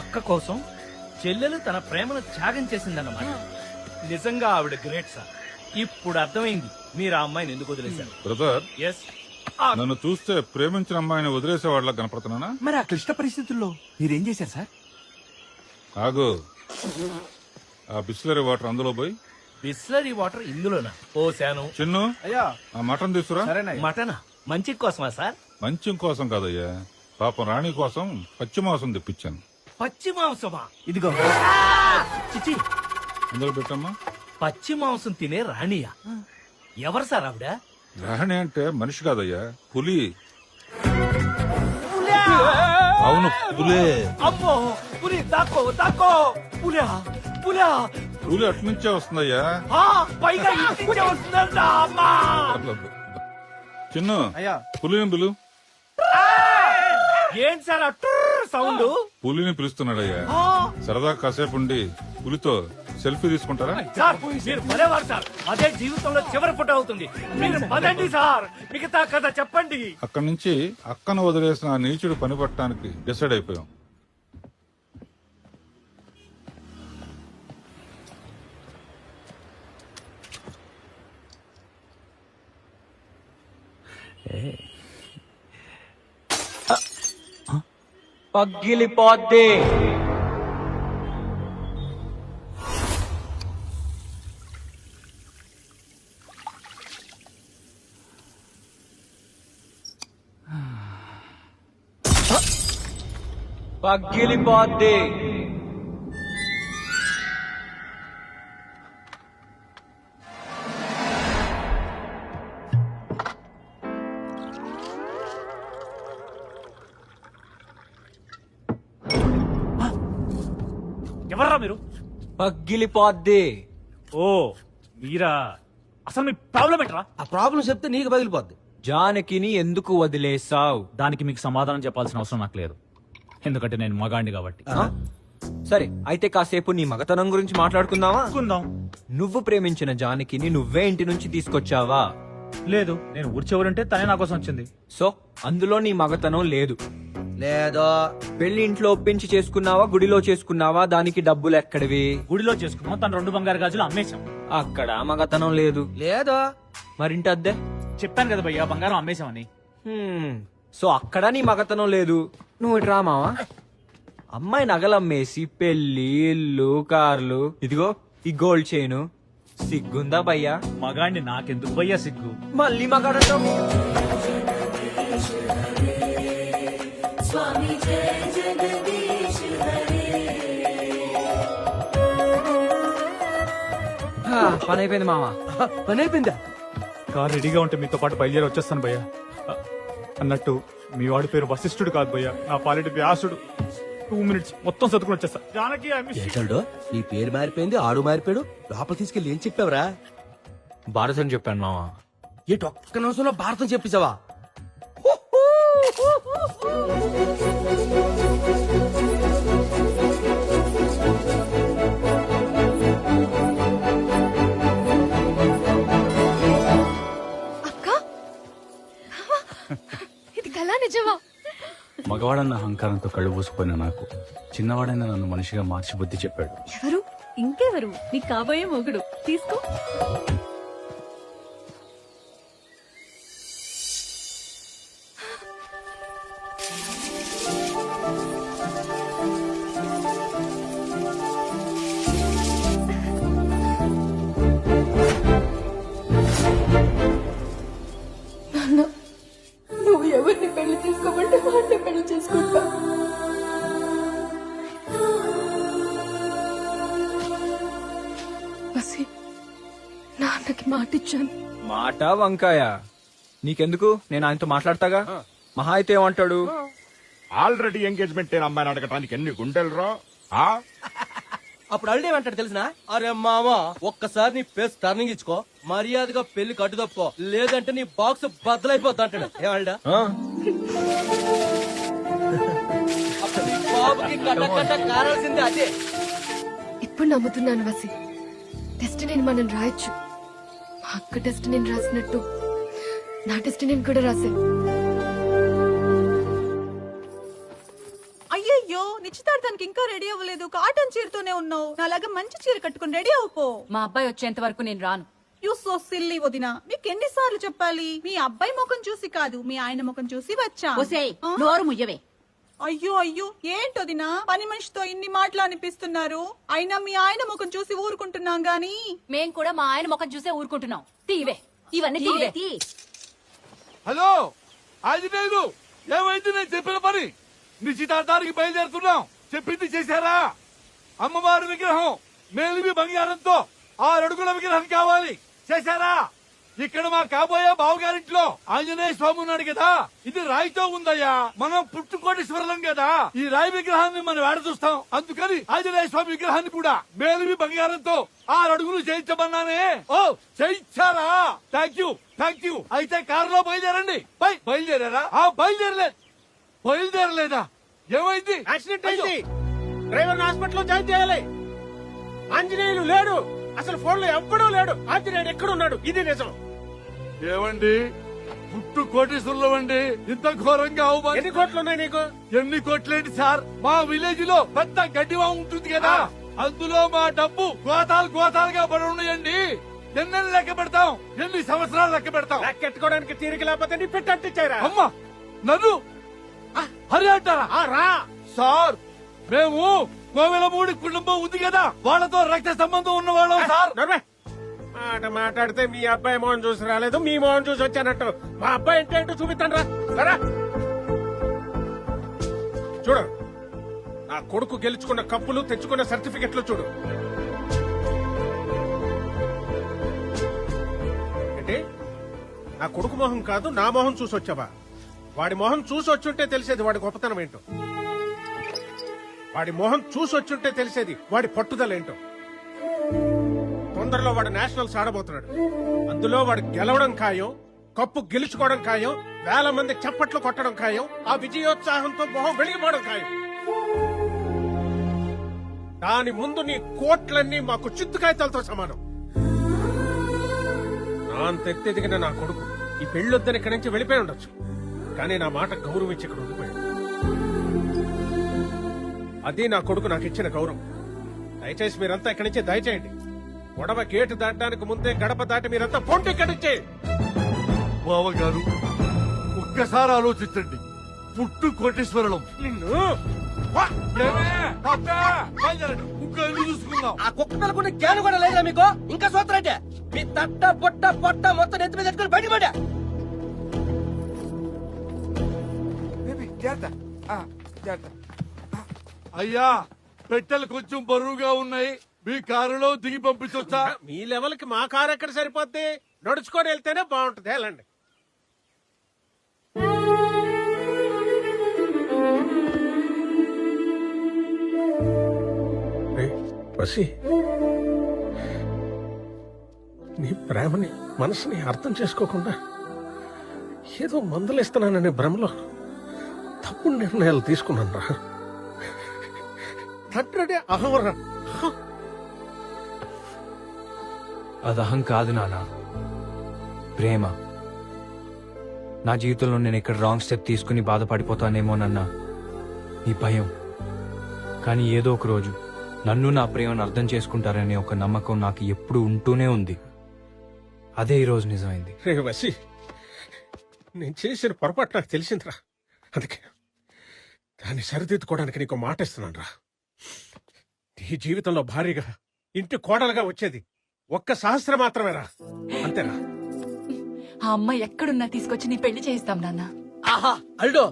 అక్క కోసం చెల్లెలు తన ప్రేమను త్యాగం చేసిందన్నమాట. నిజంగా ఆవిడ గ్రేట్ సార్. ఇప్పుడు అర్థమైంది. మీరు ఆ అమ్మాయిని ఎందుకు వదిలేశారు? బ్రదర్ ఎస్ నన్ను చూస్తే ప్రేమించిన అమ్మాయిని వదిలేసేవాళ్ళ కనపడుతున్నానా? మరి ఆ క్లిష్ట పరిస్థితుల్లో మీరేం చేశారు సార్? ఆగు. ఆ బిస్లరీ వాటర్ అందులో పోయి. బిస్లరీ వాటర్ ఇందులోనా? ఓ శాను. చిన్ను అయ్యా. ఆ మటన్ తీసుకురా. మటనా? మంచి కోసమా సార్? మంచం కోసం కాదయ్యా. పాపం రాణి కోసం పచ్చి మాంసం తెప్పించాను. పచ్చి మాంసమా ఇదిగో చిచి. అందులో పెట్టమ్మా? పచ్చి మాంసం తినే రాణియా. ఎవరు సార్ ఆవిడ? రాణి అంటే మనిషి కాదయ్యా పులి. అవును పులే. అమ్మో పులి దాక్కో దాక్కో. పులియా పులియా. పులి అట్నుంచే వస్తుందయ్యా. ఆ, పైగా ఇంటించే వస్తుందంట అమ్మా. చిన్ను అయ్యా. పిలు ఏంటి సార్ టుర్ర్ సౌండ్? పులిని పిలుస్తున్నాడయ్యా. సరదా కాసేపు ఉండి పులితో సెల్ఫీ తీసుకుంటారా? సార్ మీరు భలేవారు సార్. అదే జీవితంలో చివరి ఫోటో అవుతుంది. మీరు పదండి సార్. మిగతా కథ చెప్పండి. అక్కడి నుంచి అక్కను వదిలేసిన ఆ నీచుడు పని పట్టడానికి డిసైడ్ అయిపోయాం. పగిలిపోద్ది పగిలిపోద్ది మీరు? పగిలిపోద్ది. ఓ మీరా? అసలు మీ ప్రాబ్లం ఏంట్రా? ఆ ప్రాబ్లం చెప్తే నీకు పగిలిపోద్ది. జానకిని ఎందుకు వదిలేసావు దానికి మీకు సమాధానం చెప్పాల్సిన అవసరం నాకు లేదు. ఎందుకంటే నేను మగాండి కాబట్టి. సరే అయితే కాసేపు నీ మగతనం గురించి మాట్లాడుకుందామా? అనుకుందాం నువ్వు ప్రేమించిన జానకిని నువ్వే ఇంటి నుంచి తీసుకొచ్చావా? లేదు నేను ఊరి చివరంటే తనే నా కోసం వచ్చింది. సో అందులో నీ మగతనం లేదు. లేదో పెళ్ళి ఇంట్లో ఒప్పించి చేసుకున్నావా గుడిలో చేసుకున్నావా దానికి డబ్బులు ఎక్కడివి? గుడిలో చేసుకున్నాం తన రెండు బంగారు గాజులు అమ్మేశాం. అక్కడ మగతనం లేదు. లేదో? మరింటి అద్దె. చెప్పాను కదా భయ్యా బంగారం అమ్మేశామని. హ్మ్. సో అక్కడ నీ మగతనం లేదు. నువ్వు ఇటు రామావా అమ్మాయి నగలమ్మేసి పెళ్ళి ఇల్లు కార్లు. ఇదిగో ఈ గోల్డ్ చైను. సిగ్గుందా భయ్యా? మగాండి నాకెందుకు భయ్యా సిగ్గు? మళ్ళీ పని అయిపోయింది మావా పని అయిపోయిందా కార్ రెడీగా ఉంటే మీతో పాటు బయలుదేరి వచ్చేస్తాను భయ్యా. అన్నట్టు మీ వాడి పేరు వశిష్ఠుడు కాదు భయ్యా. నా పాలిటి వ్యాసుడు. టూ మినిట్స్ మొత్తం చదువుకుని వచ్చేస్తా. Janaki I miss you. ఏంటండో? నీ పేరు మారిపోయింది ఆడు మారిపోయాడు. లోపల తీసుకెళ్ళి ఏం చెప్పావురా? భారత్ అని చెప్పాను మావా ఏటి ఒక్క నిమిషంలో భారతం చెప్పేశావా? అక్క ఇది కళా నిజమా? మగవాడన్న అహంకారంతో కళ్ళు మూసుకుపోయిన నాకు చిన్నవాడైన నన్ను మనిషిగా మార్చి బుద్ధి చెప్పాడు. ఎవరు? ఇంకెవరు? నీ కాబోయే మొగుడు. తీసుకో. నాన్నకి మాటిచ్చాను. మాట వంకాయ? నీకెందుకు? నేను ఆయనతో మాట్లాడతాగా? మహా అయితే ఏమంటాడు? ఆల్రెడీ ఎంగేజ్మెంట్ అయిన అమ్మాయిని అడగటానికి ఎన్ని గుండెలు రా? అప్పుడు అల్లుడు ఏమంటాడు తెలిసిన? అరే మామా ఒక్కసారి నీ ఫేస్ టర్నింగ్ ఇచ్చుకో. మర్యాదగా పెళ్ళి కట్టు తప్పుకో లేదంటే నీ బాక్స్ బద్దలైపోద్ది అంటాడు. ఏమంటా అప్పుడు నీ బాబుకి కట్ట కట్ట కారాల్సిందే అదే. ఇప్పుడు నమ్ముతున్నాను వసి. టెస్ట్ నేను మనం రాయొచ్చు. అక్క టెస్ట్ నేను రాసినట్టు. నా టెస్ట్ నేను కూడా రాశాను. అయ్యయ్యో నిశ్చితార్థానికి ఇంకా రెడీ అవ్వలేదు. కాటన్ చీరతోనే ఉన్నావు. అలాగే మంచి చీర కట్టుకుని రెడీ అవ్వపో మా అబ్బాయి వచ్చేంత వరకు నేను రాను. యూ సో సిల్లీ వదిన. మీకు ఎన్నిసార్లు చెప్పాలి? మీ అబ్బాయి ముఖం చూసి కాదు మీ ఆయన ముఖం చూసి వచ్చా? నోరు ముయ్యవే. అయ్యో అయ్యో ఏంటొదినా పని మనిషితో ఇన్ని మాటలు అనిపిస్తున్నారు. అయినా మీ ఆయన ముఖం చూసి ఊరుకుంటున్నాం గాని. మేం కూడా మా ఆయన ముఖం చూసే ఊరుకుంటున్నాం. తీవే. ఇవన్నీ తీవే. హలో ఆంజనేయులు ఏమైంది? నేను చెప్పిన పని నిశ్చితార్థానికి బయలుదేరుతున్నాం. చెప్పింది చేశారా? అమ్మవారి విగ్రహం మేలిమి బంగారంతో ఆరు అడుగుల విగ్రహం కావాలి. చేశారా? ఇక్కడ మా కాబోయే బావగారింట్లో ఆంజనేయ స్వామి ఉన్నాడు కదా. ఇది రాయితో ఉందయ్యా. మనం పుట్టుకోటేశ్వరం కదా. ఈ రాయి విగ్రహాన్ని మనం ఏడ చూస్తాం? అందుకని ఆంజనేయ స్వామి విగ్రహాన్ని కూడా మేలిమి బంగారంతో ఆరు అడుగులు చేయించమన్నానే. ఓ చేయించారా? థ్యాంక్ యూ థ్యాంక్ యూ అయితే కారులో బయలుదేరండి. బై బయలుదేరారా? ఆ బయలుదేరలేదు బయలుదేరలేదా? ఏమైంది? యాక్సిడెంట్ అయింది. డ్రైవర్ హాస్పిటల్ జాయిన్ చేయాలి. ఆంజనేయులు లేడు. అసలు ఫోన్లో ఎవ్వడూ లేడు. ఆంజనేయుడు ఎక్కడున్నాడు? ఇది నిజం. ఏమండి? పుట్టు అండి ఇంత ఘోరంగా అవమానం ఎన్ని కోట్లు ఉన్నాయి నీకు? ఎన్ని కోట్లేంటి సార్? మా విలేజ్లో పెద్ద గడ్డివా ఉంటుంది కదా. అందులో మా డబ్బు గోతాలు గోతాలుగా పడి ఉన్నాయండి. ఎన్నెన్ని లెక్క పెడతాం? ఎన్ని సంవత్సరాలు లెక్క పెడతాం? లెక్కెట్టుకోవడానికి తీరిక లేకపోతే నీ పెట్టంటిచ్చారా అమ్మా నన్ను హరి అంటారా? రా. సార్ మేము కోవెలమూడి కుటుంబం ఉంది కదా. వాళ్ళతో రక్త సంబంధం ఉన్న వాళ్ళం సార్. ఆట మాట్లాడితే మీ అబ్బాయి మోహన్ చూసి రాలేదు మీ మోహన్ చూసి వచ్చానట్టు. మా అబ్బాయి అంటే ఏంటో చూపిస్తాను రా చూడు నా కొడుకు గెలుచుకున్న కప్పులు తెచ్చుకున్న సర్టిఫికెట్లు చూడు. ఏంటి? నా కొడుకు మొహం కాదు నా మొహం చూసి వచ్చావా? వాడి మొహం చూసి వచ్చుంటే తెలిసేది వాడి గొప్పతనం ఏంటో? వాడి మొహం చూసి వచ్చుంటే తెలిసేది వాడి పట్టుదల ఏంటో? తొందరలో వాడు నేషనల్స్ ఆడబోతున్నాడు. అందులో వాడు గెలవడం ఖాయం కప్పు గెలుచుకోవడం ఖాయం వేల మంది చప్పట్లు కొట్టడం ఖాయం ఆ విజయోత్సాహంతో మొహం వెలిగిపోవడం ఖాయం. దాని ముందు నీ కోట్లన్నీ మాకు చిత్తుకాయతలతో సమానం. నా అంత నా కొడుకు ఈ పెళ్ళొద్దని ఇక్కడి నుంచి వెళ్ళిపోయి ఉండొచ్చు. కానీ నా మాట గౌరవం ఇక్కడ ఉండిపోయాడు. అది నా కొడుకు నాకు ఇచ్చిన గౌరవం. దయచేసి మీరంతా ఇక్కడి నుంచి దయచేయండి. గొడవ గేటు దాటడానికి ముందే గడప దాటి మీరంతా పొంటి ఇక్కడి నుంచి బావగారు ఒక్కసారి ఆలోచించండి. పుట్టు కోటేశ్వరులం. నిన్ను? చూసుకుందాం. ఆ కుక్క పిల్లకున్న జ్ఞానం కూడా లేదా మీకు? ఇంకా సూత్రంటే మీ తట్ట పొట్ట మొత్తం ఎత్తి మీద ఎత్తుకుని బయట పడా అయ్యా పెట్టెలు కొంచెం బరువుగా ఉన్నాయి. మీ కారులో దిగి పంపించొచ్చా? మీ లెవెల్కి మా కారు ఎక్కడ సరిపోద్ది? నడుచుకొని వెళ్తేనే బాగుంటుంది. వెళ్ళండి. వసి. నీ ప్రేమని మనసుని అర్థం చేసుకోకుండా ఏదో మందులేస్తున్నాననే భ్రమలో తప్పుడు నిర్ణయాలు తీసుకున్నాను రా. తండ్రి అహవరా. అది అహం కాదు నానా. ప్రేమ. నా జీవితంలో నేను ఇక్కడ రాంగ్ స్టెప్ తీసుకుని బాధపడిపోతానేమోనన్న ఈ భయం. కానీ ఏదో ఒక రోజు నన్ను నా ప్రేమను అర్థం చేసుకుంటారనే ఒక నమ్మకం నాకు ఎప్పుడు ఉంటూనే ఉంది. అదే ఈ రోజు నిజమైంది. రే వసి నేను చేసిన పొరపాటు నాకు తెలిసిందిరా. అందుకే దాన్ని సరిదిద్దుకోవడానికి నీకు మాట ఇస్తున్నాను రా నీ జీవితంలో భారీగా ఇంటి కోడలుగా వచ్చేది ఒక్క సహస్రం మాత్రమేరా అంతేరా ఆ అమ్మాయి ఎక్కడున్నా తీసుకొచ్చి నీ పెళ్ళి చేయిస్తాం నాన్న. ఆహా అల్డో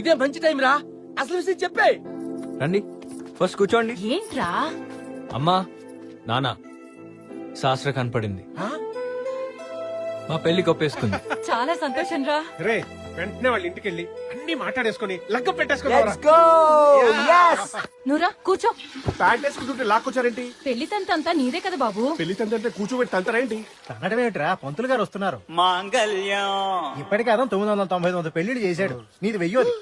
ఇదే మంచి టైం రా. అసలు విషయం చెప్పే. రండి ఫస్ట్ కూర్చోండి. ఏంట్రా? అమ్మా నానా శాస్త్ర కనపడింది. మా పెళ్ళి కొప్పేసుకుంది. చాలా సంతోషం రా రే వెంటనే వాళ్ళ ఇంటికి వెళ్ళి అన్ని మాట్లాడేసుకొని లగ్గ పెట్టేసుకుని నువ్వురా కూర్చో. ప్యాంట్ వేసుకుంటుంటే లాక్కొచ్చారేంటి పెళ్ళి తంతంతా నీదే కదా బాబు. పెళ్ళి తండ్రి కూర్చోబెట్టి తంతరేంటి? ఏంట్రా? పంతులు గారు వస్తున్నారు. మాంగళ్యం. ఇప్పటికే అదం తొమ్మిది వందల తొంభై తొమ్మిది పెళ్ళిళ్ళు చేశాడు. నీది వెయ్యోది.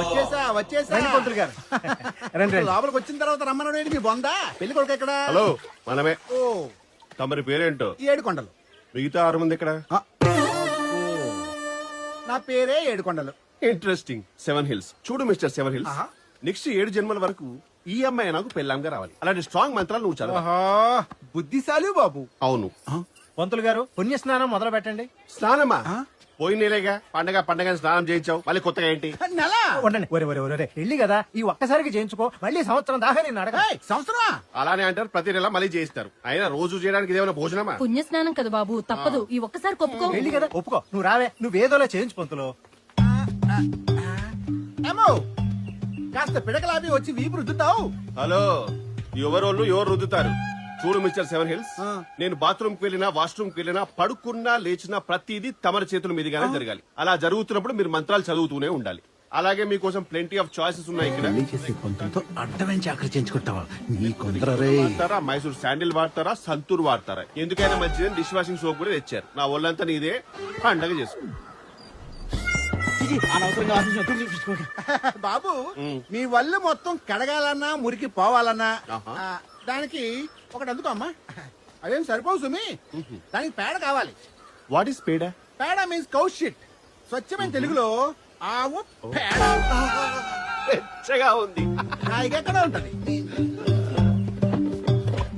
వచ్చేసా వచ్చేసా. పంతులు గారు. రండి రండి. లోపలికి వచ్చిన తర్వాత రమ్మన్నాడు ఏంటి మీ బొందా? పెళ్ళి కొడుకు ఎక్కడ? హలో మనమే. ఓ. తమరి పేరేంటో? ఏడు కొండలు. మిగతా ఆరు మంది ఇక్కడ. నా పేరే ఏడు కొండలు ఇంట్రెస్టింగ్ సెవెన్ హిల్స్ చూడు మిస్టర్ సెవెన్ హిల్స్ నెక్స్ట్ ఏడు జన్మల వరకు ఈ అమ్మాయి నాకు పెళ్ళాంగా రావాలి. అలాంటి స్ట్రాంగ్ మంత్రాలు నువ్వు చదవ బుద్ధిశాలి బాబు. అవును. పంతులు గారు పుణ్య స్నానం మొదలు పెట్టండి స్నానమా పోయిన నెలేగా పండగ పండగ స్నానం చేయించావు. మళ్ళీ కొత్తగా ఏంటి? నెల ఉండండి. ఒరే ఒరే ఒరే వెళ్ళి కదా ఈ ఒక్కసారికి చేయించుకో. మళ్ళీ సంవత్సరం దాకా నేను అడగ సంవత్సరమా? అలానే అంటారు ప్రతి నెల మళ్ళీ చేయిస్తారు. అయినా రోజు చేయడానికి ఇదేమైనా భోజనమా? పుణ్యస్నానం కదా బాబు తప్పదు. ఈ ఒక్కసారి కొప్పుకో. వెళ్ళి కదా ఒప్పుకో. నువ్వు రావే నువ్వు ఏదోలా చేయించు పంతులు. ఏమో కాస్త పిడకలాపి వచ్చి వీపు రుద్దుతావు. హలో ఎవరోళ్ళు ఎవరు రుద్దుతారు? చూడు మిస్టర్ సెవెన్ హిల్స్. నేను బాత్రూమ్కి వెళ్ళినా వాష్రూమ్కి వెళ్ళినా పడుకున్నా లేచినా ప్రతిదీ తమరి చేతుల మీదుగానే జరగాలి. అలా జరుగుతున్నప్పుడు మీరు మంత్రాలు చదువుతూనే ఉండాలి. అలాగే మీకోసం ప్లెంటీ ఆఫ్ చాయిసెస్ ఉన్నాయి ఇక్కడ. చేసే పంతులతో అడ్డమైన చాకరీ చేయించుకుంటావా? నీ కొందరే వాడతారా? మైసూర్ శాండిల్ వాడతారా? సంతూర్ వాడతారా? ఎందుకైనా మంచిదని డిష్ వాషింగ్ సోప్ కూడా తెచ్చారు. నా ఒళ్ళంతా నీదే. పండగ చేసుకో. బాబు మీ వల్లు మొత్తం కడగాలన్నా మురికి పోవాలన్నా దానికి ఒకటి అందుకో అమ్మా. అదేం సరిపోవు సుమి. దానికి పేడ కావాలి. వాట్ ఈస్ పేడా? పేడ మీన్స్ కౌ షిట్ స్వచ్ఛమైన తెలుగులో ఆవు పేడ. పెచ్చగా ఉంది. ఎక్కడ ఉంటది.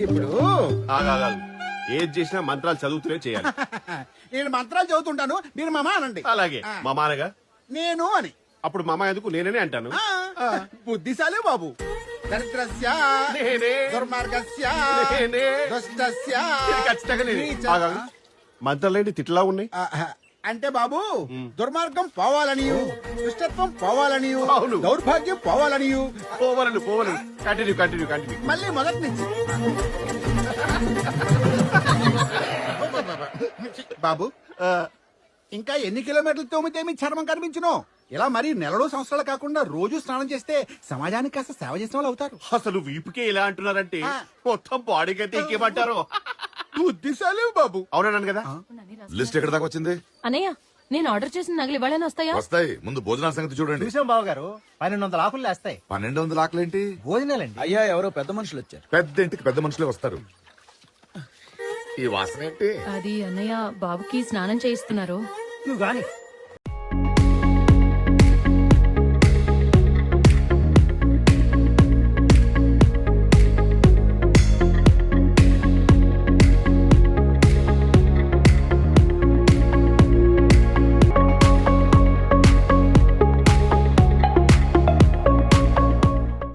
ఇప్పుడు. ఏది చేసినా మంత్రాలు చదువుతూనే చేయాలి. నేను మంత్రాలు చదువుతుంటాను మీరు మమా అనండి. అలాగే. మా మానగా నేను అని. అప్పుడు మామ ఎందుకు నేననే అంటాను? ఆ, బుద్ధిశాలి బాబు. దరిద్రస్య నేనే. దుర్మార్గస్య నేనే. దుష్టస్య. ఇది ఖచ్చితంగా నేనే. నీచ. ఆగాగు. మంత్రాలేంటి తిట్లా ఉన్నాయి? ఆ, అంటే బాబు దుర్మార్గం పోవాలని దుష్టత్వం పోవాలని అవును. దౌర్భాగ్యం పోవాలని పోవాలని పోవాలని. కంటిన్యూ కంటిన్యూ కంటిన్యూ మళ్ళీ మొదటి నుంచి. బాబు ఇంకా ఎన్ని కిలోమీటర్లు తోమితే మీ చర్మం కనిపించును? ఇలా మరి నెలలో సంవత్సరాలు కాకుండా రోజు స్నానం చేస్తే సమాజానికి కాస్త సేవ చేసిన వాళ్ళు అవుతారు. అసలు వీపుకే ఇలా అంటున్నారంటే. మొత్తం బాడీకి అయితే బుద్ధిశాలి బాబు. అవునన్నాను కదా? లిస్ట్ ఎక్కడ దాకా వచ్చింది? అనయ్య నేను ఆర్డర్ చేసిన నగలు ఇవ్వాలని వస్తాయా? వస్తాయి. ముందు భోజనాల సంగతి చూడండి. చూసాం బాబు గారు పన్నెండు వందల ఆకులు లేస్తాయి. పన్నెండు వందల ఆకలేంటి? భోజనాలండి. అయ్యా ఎవరో పెద్ద మనుషులు వచ్చారు. పెద్ద ఇంటికి పెద్ద మనుషులే వస్తారు. ఈ వాసన ఏంటి అది అన్నయ్య బాబుకి స్నానం చేయిస్తున్నారు? 又用管你